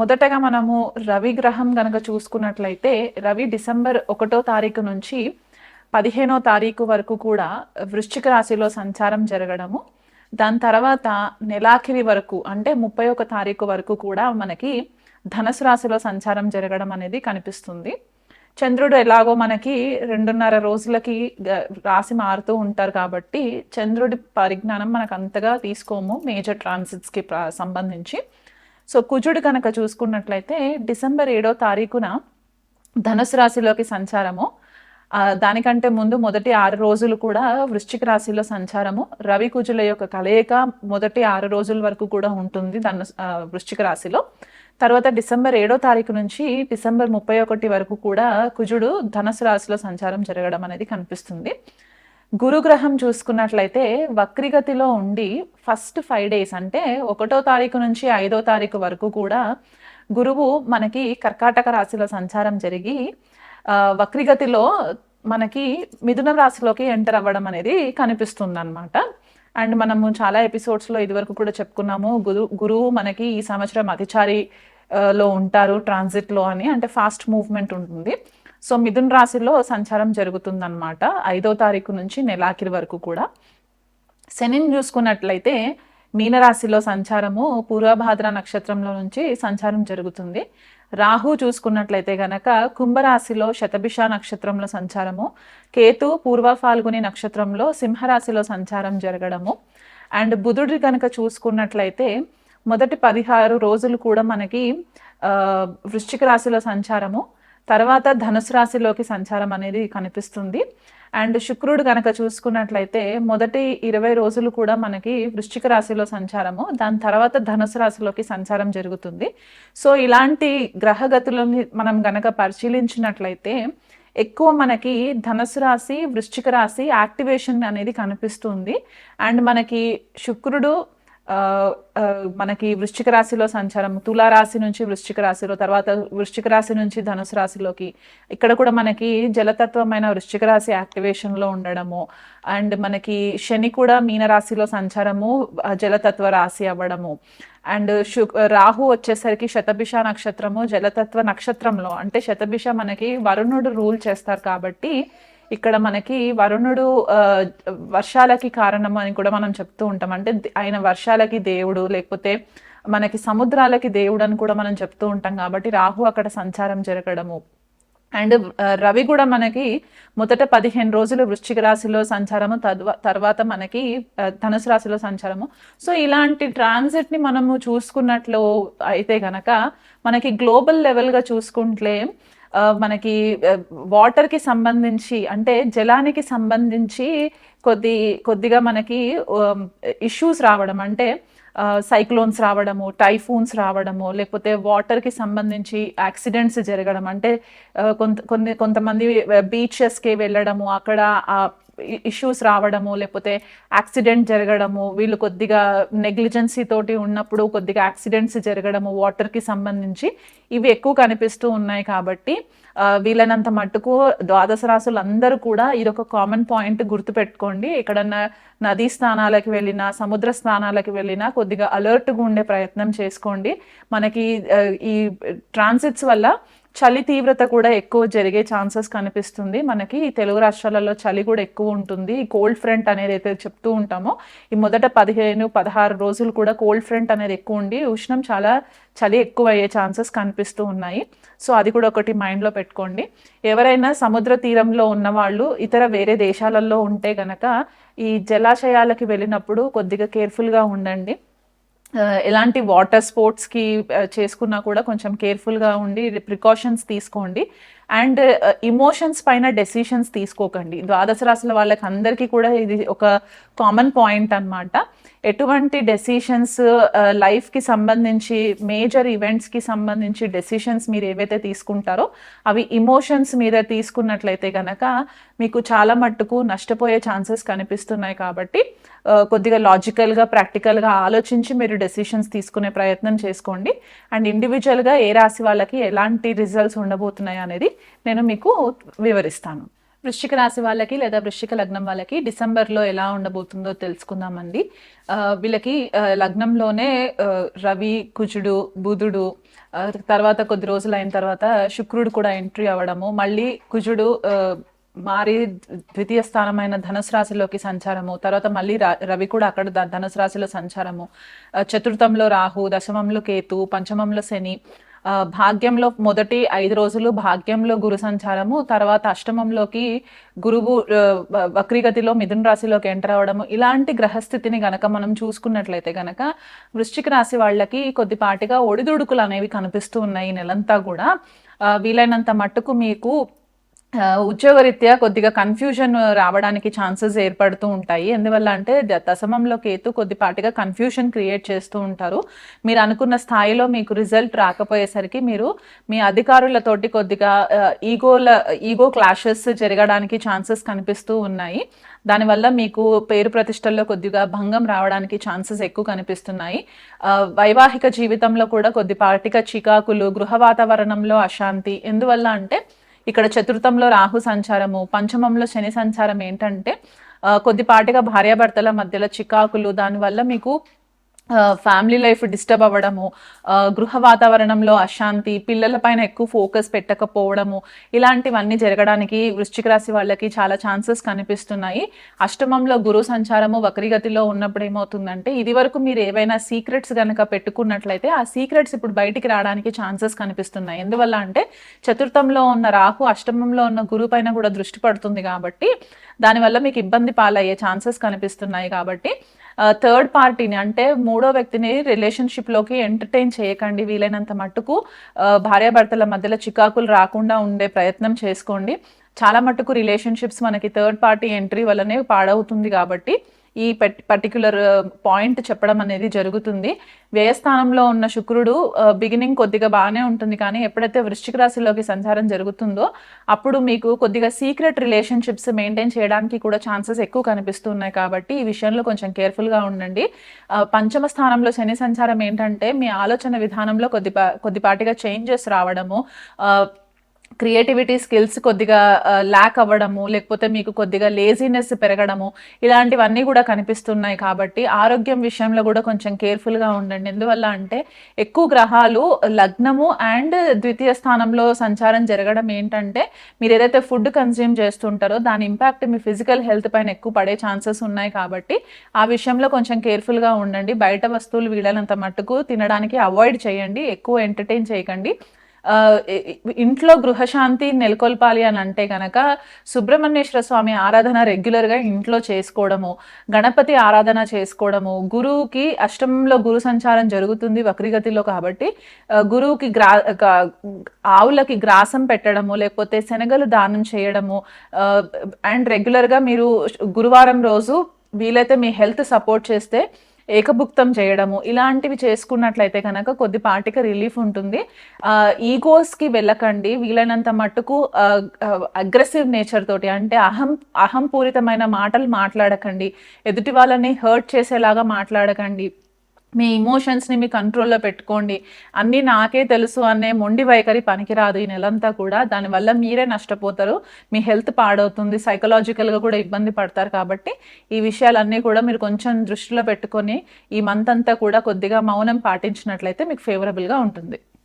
మొదటగా మనము రవి గ్రహం గనక చూసుకున్నట్లయితే రవి డిసెంబర్ ఒకటో తారీఖు నుంచి పదిహేనో తారీఖు వరకు కూడా వృశ్చిక రాశిలో సంచారం జరగడము. దాని తర్వాత నెలాఖిరి వరకు అంటే ముప్పై ఒక తారీఖు వరకు కూడా మనకి ధనుసు రాశిలో సంచారం జరగడం అనేది కనిపిస్తుంది. చంద్రుడు ఎలాగో మనకి రెండున్నర రోజులకి రాశి మారుతూ ఉంటారు కాబట్టి చంద్రుడి పరిజ్ఞానం మనకు అంతగా తీసుకోము మేజర్ ట్రాన్సిట్స్కి సంబంధించి. సో కుజుడు కనుక చూసుకున్నట్లయితే డిసెంబర్ ఏడో తారీఖున ధనుసు రాశిలోకి సంచారము. దానికంటే ముందు మొదటి ఆరు రోజులు కూడా వృశ్చిక రాశిలో సంచారము. రవి కుజుల యొక్క కలయిక మొదటి ఆరు రోజుల వరకు కూడా ఉంటుంది ధను వృశ్చిక రాశిలో. తర్వాత డిసెంబర్ ఏడో తారీఖు నుంచి డిసెంబర్ ముప్పై ఒకటి వరకు కూడా కుజుడు ధనుసు రాశిలో సంచారం జరగడం అనేది కనిపిస్తుంది. గురుగ్రహం చూసుకున్నట్లయితే వక్రిగతిలో ఉండి ఫస్ట్ ఫైవ్ డేస్ అంటే ఒకటో తారీఖు నుంచి ఐదో తారీఖు వరకు కూడా గురువు మనకి కర్కాటక రాశిలో సంచారం జరిగి వక్రిగతిలో మనకి మిథున రాశిలోకి ఎంటర్ అవ్వడం అనేది కనిపిస్తుంది అనమాట అండ్ మనము చాలా ఎపిసోడ్స్లో ఇదివరకు కూడా చెప్పుకున్నాము గురు గురువు మనకి ఈ సంవత్సరం అతిచారి లో ఉంటారు ట్రాన్సిట్లో అని. అంటే ఫాస్ట్ మూవ్మెంట్ ఉంటుంది. సో మిథున్ రాశిలో సంచారం జరుగుతుందన్నమాట. ఐదో తారీఖు నుంచి నెలాఖరి వరకు కూడా. శనిని చూసుకున్నట్లయితే మీనరాశిలో సంచారము పూర్వభాద్ర నక్షత్రంలో నుంచి సంచారం జరుగుతుంది. రాహు చూసుకున్నట్లయితే గనక కుంభరాశిలో శతభిష నక్షత్రంలో సంచారము. కేతు పూర్వ ఫాల్గుని నక్షత్రంలో సింహరాశిలో సంచారం జరగడము. అండ్ బుధుడి కనుక చూసుకున్నట్లయితే మొదటి పదిహారు రోజులు కూడా మనకి వృశ్చిక రాశిలో సంచారము. తర్వాత ధనుసు రాశిలోకి సంచారం అనేది కనిపిస్తుంది. అండ్ శుక్రుడు కనుక చూసుకున్నట్లయితే మొదటి ఇరవై రోజులు కూడా మనకి వృశ్చిక రాశిలో సంచారము. దాని తర్వాత ధనుసు రాశిలోకి సంచారం జరుగుతుంది. సో ఇలాంటి గ్రహగతులని మనం గనక పరిశీలించినట్లయితే ఎక్కువ మనకి ధనుసు రాశి వృశ్చిక రాశి యాక్టివేషన్ అనేది కనిపిస్తుంది. అండ్ మనకి శుక్రుడు మనకి వృశ్చిక రాశిలో సంచారం తులా రాశి నుంచి వృశ్చిక రాశిలో తర్వాత వృశ్చిక రాశి నుంచి ధనుసు రాశిలోకి ఇక్కడ కూడా మనకి జలతత్వమైన వృశ్చిక రాశి యాక్టివేషన్లో ఉండడము అండ్ మనకి శని కూడా మీన రాశిలో సంచారము జలతత్వ రాశి అవ్వడము అండ్ శు రాహు వచ్చేసరికి శతభిష నక్షత్రము జలతత్వ నక్షత్రంలో అంటే శతభిష మనకి వరుణుడు రూల్ చేస్తారు కాబట్టి ఇక్కడ మనకి వరుణుడు వర్షాలకి కారణం అని కూడా మనం చెప్తూ ఉంటాం. అంటే ఆయన వర్షాలకి దేవుడు లేకపోతే మనకి సముద్రాలకి దేవుడు అని కూడా మనం చెప్తూ ఉంటాం కాబట్టి రాహు అక్కడ సంచారం జరగడము. అండ్ రవి కూడా మనకి మొదట పదిహేను రోజులు వృశ్చిక రాశిలో సంచారము తద్వ తర్వాత మనకి ధనుసు రాశిలో సంచారము. సో ఇలాంటి ట్రాన్సిట్ని మనము చూసుకున్నట్లు అయితే గనక మనకి గ్లోబల్ లెవెల్గా చూసుకుంటే మనకి వాటర్కి సంబంధించి అంటే జలానికి సంబంధించి కొద్ది కొద్దిగా మనకి ఇష్యూస్ రావడం అంటే సైక్లోన్స్ రావడము టైఫూన్స్ రావడము లేకపోతే వాటర్కి సంబంధించి యాక్సిడెంట్స్ జరగడం అంటే కొంత కొన్ని కొంతమంది బీచెస్కి వెళ్ళడము అక్కడ ఇష్యూస్ రావడము లేకపోతే యాక్సిడెంట్ జరగడము వీళ్ళు కొద్దిగా నెగ్లిజెన్సీ తోటి ఉన్నప్పుడు కొద్దిగా యాక్సిడెంట్స్ జరగడము వాటర్కి సంబంధించి ఇవి ఎక్కువ కనిపిస్తూ ఉన్నాయి కాబట్టి వీళ్ళనంత వీలైనంత మట్టుకు ద్వాదశ రాసులు అందరూ కూడా ఇది ఒక కామన్ పాయింట్ గుర్తుపెట్టుకోండి. ఎక్కడన్నా నదీ స్థానాలకు వెళ్ళినా సముద్ర స్థానాలకు వెళ్ళినా కొద్దిగా అలర్ట్గా ఉండే ప్రయత్నం చేసుకోండి. మనకి ఈ ట్రాన్సిట్స్ వల్ల చలి తీవ్రత కూడా ఎక్కువ జరిగే ఛాన్సెస్ కనిపిస్తుంది. మనకి ఈ తెలుగు రాష్ట్రాలలో చలి కూడా ఎక్కువ ఉంటుంది. ఈ కోల్డ్ ఫ్రంట్ అనేది అయితే చెప్తూ ఉంటామో. ఈ మొదట పదిహేను పదహారు రోజులు కూడా కోల్డ్ ఫ్రంట్ అనేది ఎక్కువ ఉండి ఉష్ణం చాలా చలి ఎక్కువ అయ్యే ఛాన్సెస్ కనిపిస్తూ ఉన్నాయి. సో అది కూడా ఒకటి మైండ్లో పెట్టుకోండి. ఎవరైనా సముద్ర తీరంలో ఉన్న వాళ్ళు ఇతర వేరే దేశాలలో ఉంటే గనక ఈ జలాశయాలకి వెళ్ళినప్పుడు కొద్దిగా కేర్ఫుల్గా ఉండండి. ఎలాంటి వాటర్ స్పోర్ట్స్కి చేసుకున్నా కూడా కొంచెం కేర్ఫుల్గా ఉండి ప్రికాషన్స్ తీసుకోండి. అండ్ uh, ఇమోషన్స్ పైన డెసిషన్స్ తీసుకోకండి. ద్వాదశ రాశుల వాళ్ళకి అందరికీ కూడా ఇది ఒక కామన్ పాయింట్ అన్నమాట. ఎటువంటి డెసిషన్స్ లైఫ్కి uh, సంబంధించి మేజర్ ఈవెంట్స్కి సంబంధించి డెసిషన్స్ మీరు ఏవైతే తీసుకుంటారో అవి ఇమోషన్స్ మీద తీసుకున్నట్లయితే కనుక మీకు చాలా మట్టుకు నష్టపోయే ఛాన్సెస్ కనిపిస్తున్నాయి కాబట్టి uh, కొద్దిగా లాజికల్గా ప్రాక్టికల్గా ఆలోచించి మీరు డెసిషన్స్ తీసుకునే ప్రయత్నం చేసుకోండి. అండ్ ఇండివిజువల్గా ఏ రాశి వాళ్ళకి ఎలాంటి రిజల్ట్స్ ఉండబోతున్నాయి అనేది నేను మీకు వివరిస్తాను. వృశ్చిక రాశి వాళ్ళకి లేదా వృశ్చిక లగ్నం వాళ్ళకి డిసెంబర్లో ఎలా ఉండబోతుందో తెలుసుకుందామండి. వీళ్ళకి లగ్నంలోనే రవి కుజుడు బుధుడు తర్వాత కొద్ది రోజులు అయిన తర్వాత శుక్రుడు కూడా ఎంట్రీ అవ్వడము. మళ్ళీ కుజుడు మారి ద్వితీయ స్థానమైన ధనుసు రాశిలోకి సంచారము. తర్వాత మళ్ళీ రా- రవి కూడా అక్కడ ధనుసు రాశిలో సంచారము. చతుర్థంలో రాహు దశమంలో కేతు పంచమంలో శని భాగ్యంలో మొదటి ఐదు రోజులు భాగ్యంలో గురు సంచారము తర్వాత అష్టమంలోకి గురువు వక్రీగతిలో మిథున రాశిలోకి ఎంటర్ అవ్వడము ఇలాంటి గ్రహస్థితిని గనక మనం చూసుకున్నట్లయితే గనక వృశ్చిక రాశి వాళ్ళకి కొద్దిపాటిగా ఒడిదుడుకులు అనేవి కనిపిస్తూ ఉన్నాయి ఈ నెలంతా కూడా. వీలైనంత మట్టుకు మీకు ఉద్యోగరీత్యా కొద్దిగా కన్ఫ్యూజన్ రావడానికి ఛాన్సెస్ ఏర్పడుతూ ఉంటాయి. ఎందువల్ల అంటే ద- దశమంలో కేతు కొద్దిపాటిగా కన్ఫ్యూజన్ క్రియేట్ చేస్తూ ఉంటారు. మీరు అనుకున్న స్థాయిలో మీకు రిజల్ట్ రాకపోయేసరికి మీరు మీ అధికారులతోటి కొద్దిగా ఈగోల ఈగో క్లాషెస్ జరగడానికి ఛాన్సెస్ కనిపిస్తూ ఉన్నాయి. దానివల్ల మీకు పేరు ప్రతిష్టల్లో కొద్దిగా భంగం రావడానికి ఛాన్సెస్ ఎక్కువ కనిపిస్తున్నాయి. వైవాహిక జీవితంలో కూడా కొద్దిపాటిగా చికాకులు గృహ వాతావరణంలో అశాంతి. ఎందువల్ల అంటే ఇక్కడ చతుర్థంలో రాహు సంచారము పంచమంలో శని సంచారం ఏంటంటే కొద్దిపాటిగా భార్యాభర్తల మధ్యలో చికాకులు దానివల్ల మీకు ఫ్యామిలీ లైఫ్ డిస్టర్బ్ అవ్వడము గృహ వాతావరణంలో అశాంతి పిల్లల పైన ఎక్కువ ఫోకస్ పెట్టకపోవడము ఇలాంటివన్నీ జరగడానికి వృశ్చిక రాశి వాళ్ళకి చాలా ఛాన్సెస్ కనిపిస్తున్నాయి. అష్టమంలో గురు సంచారము వక్రిగతిలో ఉన్నప్పుడు ఏమవుతుందంటే ఇది వరకు మీరు ఏవైనా సీక్రెట్స్ కనుక పెట్టుకున్నట్లయితే ఆ సీక్రెట్స్ ఇప్పుడు బయటికి రావడానికి ఛాన్సెస్ కనిపిస్తున్నాయి. ఎందువల్ల అంటే చతుర్థంలో ఉన్న రాహు అష్టమంలో ఉన్న గురు పైన కూడా దృష్టి పడుతుంది కాబట్టి దానివల్ల మీకు ఇబ్బంది పాలయ్యే ఛాన్సెస్ కనిపిస్తున్నాయి కాబట్టి థర్డ్ పార్టీని అంటే మూడో వ్యక్తిని రిలేషన్షిప్లోకి ఎంటర్టైన్ చేయకండి వీలైనంత మట్టుకు. భార్యాభర్తల మధ్యలో చికాకులు రాకుండా ఉండే ప్రయత్నం చేసుకోండి. చాలా మట్టుకు రిలేషన్షిప్స్ మనకి థర్డ్ పార్టీ ఎంట్రీ వల్లనే పాడవుతుంది కాబట్టి. ఈ పర్టికులర్ పాయింట్ uh, చెప్పడం అనేది జరుగుతుంది. వ్యయస్థానంలో ఉన్న శుక్రుడు uh, బిగినింగ్ కొద్దిగా బాగానే ఉంటుంది కానీ ఎప్పుడైతే వృశ్చిక రాశిలోకి సంచారం జరుగుతుందో అప్పుడు మీకు కొద్దిగా సీక్రెట్ రిలేషన్షిప్స్ మెయింటైన్ చేయడానికి కూడా ఛాన్సెస్ ఎక్కువ కనిపిస్తున్నాయి కాబట్టి ఈ విషయంలో కొంచెం కేర్ఫుల్గా ఉండండి. Uh, పంచమ స్థానంలో శని సంచారం ఏంటంటే మీ ఆలోచన విధానంలో కొద్దిపా కొద్దిపాటిగా చేంజెస్ రావడము క్రియేటివిటీ స్కిల్స్ కొద్దిగా ల్యాక్ అవ్వడము లేకపోతే మీకు కొద్దిగా లేజినెస్ పెరగడము ఇలాంటివన్నీ కూడా కనిపిస్తున్నాయి కాబట్టి ఆరోగ్యం విషయంలో కూడా కొంచెం కేర్ఫుల్గా ఉండండి. ఎందువల్ల అంటే ఎక్కువ గ్రహాలు లగ్నము అండ్ ద్వితీయ స్థానంలో సంచారం జరగడం ఏంటంటే మీరు ఏదైతే ఫుడ్ కన్జ్యూమ్ చేస్తుంటారో దాని ఇంపాక్ట్ మీ ఫిజికల్ హెల్త్ పైన ఎక్కువ పడే ఛాన్సెస్ ఉన్నాయి కాబట్టి ఆ విషయంలో కొంచెం కేర్ఫుల్గా ఉండండి. బయట వస్తువులు వీలైనంత మట్టుకు తినడానికి అవాయిడ్ చేయండి. ఎక్కువ ఎంటర్టైన్ చేయకండి. ఇంట్లో గృహశాంతి నెలకొల్పాలి అని అంటే కనుక సుబ్రహ్మణ్యేశ్వర స్వామి ఆరాధన రెగ్యులర్గా ఇంట్లో చేసుకోవడము గణపతి ఆరాధన చేసుకోవడము గురువుకి అష్టమంలో గురు సంచారం జరుగుతుంది వక్రిగతిలో కాబట్టి గురువుకి గ్రా ఆవులకి గ్రాసం పెట్టడము లేకపోతే శనగలు దానం చేయడము అండ్ రెగ్యులర్గా మీరు గురువారం రోజు వీలైతే మీ హెల్త్ సపోర్ట్ చేస్తే ఏకభుక్తం చేయడము ఇలాంటివి చేసుకున్నట్లయితే కనుక కొద్దిపాటికి రిలీఫ్ ఉంటుంది. ఈగోస్కి వెళ్ళకండి. వీలైనంత మట్టుకు అగ్రెసివ్ నేచర్ తోటి అంటే అహం అహంపూరితమైన మాటలు మాట్లాడకండి. ఎదుటి వాళ్ళని హర్ట్ చేసేలాగా మాట్లాడకండి. మీ ఇమోషన్స్ని మీ కంట్రోల్లో పెట్టుకోండి. అన్నీ నాకే తెలుసు అనే మొండి వైఖరి పనికిరాదు ఈ నెలంతా కూడా. దానివల్ల మీరే నష్టపోతారు. మీ హెల్త్ పాడవుతుంది. సైకలాజికల్గా కూడా ఇబ్బంది పడతారు కాబట్టి ఈ విషయాలన్నీ కూడా మీరు కొంచెం దృష్టిలో పెట్టుకొని ఈ మంత్ అంతా కూడా కొద్దిగా మౌనం పాటించినట్లయితే మీకు ఫేవరబుల్గా ఉంటుంది.